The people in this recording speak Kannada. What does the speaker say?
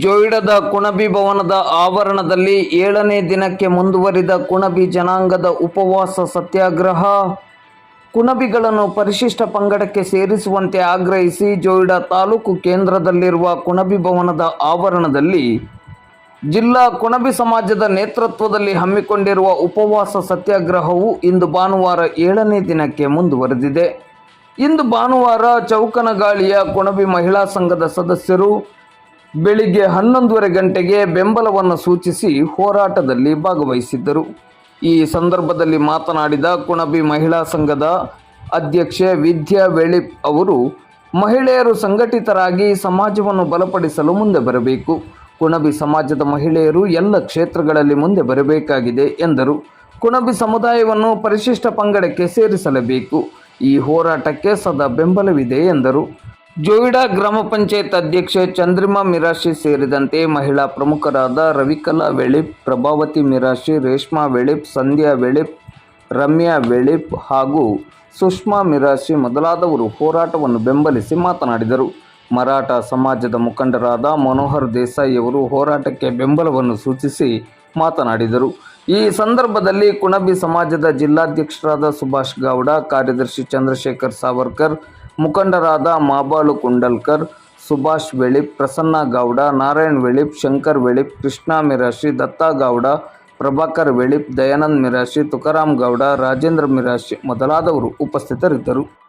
ಜೋಯಿಡದ ಕುಣಬಿ ಭವನದ ಆವರಣದಲ್ಲಿ ಏಳನೇ ದಿನಕ್ಕೆ ಮುಂದುವರಿದ ಕುಣಬಿ ಜನಾಂಗದ ಉಪವಾಸ ಸತ್ಯಾಗ್ರಹ. ಕುಣಬಿಗಳನ್ನು ಪರಿಶಿಷ್ಟ ಪಂಗಡಕ್ಕೆ ಸೇರಿಸುವಂತೆ ಆಗ್ರಹಿಸಿ ಜೋಯಿಡ ತಾಲೂಕು ಕೇಂದ್ರದಲ್ಲಿರುವ ಕುಣಬಿ ಭವನದ ಆವರಣದಲ್ಲಿ ಜಿಲ್ಲಾ ಕುಣಬಿ ಸಮಾಜದ ನೇತೃತ್ವದಲ್ಲಿ ಹಮ್ಮಿಕೊಂಡಿರುವ ಉಪವಾಸ ಸತ್ಯಾಗ್ರಹವು ಇಂದು ಭಾನುವಾರ ಏಳನೇ ದಿನಕ್ಕೆ ಮುಂದುವರೆದಿದೆ. ಇಂದು ಭಾನುವಾರ ಚೌಕನಗಾಳಿಯ ಕುಣಬಿ ಮಹಿಳಾ ಸಂಘದ ಸದಸ್ಯರು ಬೆಳಿಗ್ಗೆ ಹನ್ನೊಂದುವರೆ ಗಂಟೆಗೆ ಬೆಂಬಲವನ್ನು ಸೂಚಿಸಿ ಹೋರಾಟದಲ್ಲಿ ಭಾಗವಹಿಸಿದ್ದರು. ಈ ಸಂದರ್ಭದಲ್ಲಿ ಮಾತನಾಡಿದ ಕುಣಬಿ ಮಹಿಳಾ ಸಂಘದ ಅಧ್ಯಕ್ಷೆ ವಿದ್ಯಾ ವೆಳಿಪ್ ಅವರು, ಮಹಿಳೆಯರು ಸಂಘಟಿತರಾಗಿ ಸಮಾಜವನ್ನು ಬಲಪಡಿಸಲು ಮುಂದೆ ಬರಬೇಕು. ಕುಣಬಿ ಸಮಾಜದ ಮಹಿಳೆಯರು ಎಲ್ಲ ಕ್ಷೇತ್ರಗಳಲ್ಲಿ ಮುಂದೆ ಬರಬೇಕಾಗಿದೆ ಎಂದರು. ಕುಣಬಿ ಸಮುದಾಯವನ್ನು ಪರಿಶಿಷ್ಟ ಪಂಗಡಕ್ಕೆ ಸೇರಿಸಲೇಬೇಕು. ಈ ಹೋರಾಟಕ್ಕೆ ಸದಾ ಬೆಂಬಲವಿದೆ ಎಂದರು. ಜೋಯಿಡಾ ಗ್ರಾಮ ಪಂಚಾಯತ್ ಅಧ್ಯಕ್ಷೆ ಚಂದ್ರಿಮಾ ಮಿರಾಶಿ ಸೇರಿದಂತೆ ಮಹಿಳಾ ಪ್ರಮುಖರಾದ ರವಿಕಲಾ ವೆಳಿಪ್, ಪ್ರಭಾವತಿ ಮಿರಾಶಿ, ರೇಷ್ಮಾ ವೆಳಿಪ್, ಸಂಧ್ಯಾ ವೆಳಿಪ್, ರಮ್ಯಾ ವೆಳಿಪ್ ಹಾಗೂ ಸುಷ್ಮಾ ಮಿರಾಶಿ ಮೊದಲಾದವರು ಹೋರಾಟವನ್ನು ಬೆಂಬಲಿಸಿ ಮಾತನಾಡಿದರು. ಮರಾಠ ಸಮಾಜದ ಮುಖಂಡರಾದ ಮನೋಹರ್ ದೇಸಾಯಿ ಅವರು ಹೋರಾಟಕ್ಕೆ ಬೆಂಬಲವನ್ನು ಸೂಚಿಸಿ ಮಾತನಾಡಿದರು. ಈ ಸಂದರ್ಭದಲ್ಲಿ ಕುಣಬಿ ಸಮಾಜದ ಜಿಲ್ಲಾಧ್ಯಕ್ಷರಾದ ಸುಭಾಷ್ ಗೌಡ, ಕಾರ್ಯದರ್ಶಿ ಚಂದ್ರಶೇಖರ್ ಸಾವರ್ಕರ್ ಮುಖಂಡರಾದ ಮಾಬಾಳು ಕುಂಡಲ್ಕರ್, ಸುಭಾಷ್ ವೆಳಿಪ್ ಪ್ರಸನ್ನ ಗೌಡ, ನಾರಾಯಣ್ ವೆಳಿಪ್ ಶಂಕರ್ ವೆಳಿಪ್ ಕೃಷ್ಣ ಮಿರಾಶಿ, ದತ್ತಾ ಗೌಡ, ಪ್ರಭಾಕರ್ ವೆಳಿಪ್ ದಯಾನಂದ್ ಮಿರಾಶಿ, ತುಕಾರಾಮ್ ಗೌಡ, ರಾಜೇಂದ್ರ ಮಿರಾಶಿ ಮೊದಲಾದವರು ಉಪಸ್ಥಿತರಿದ್ದರು.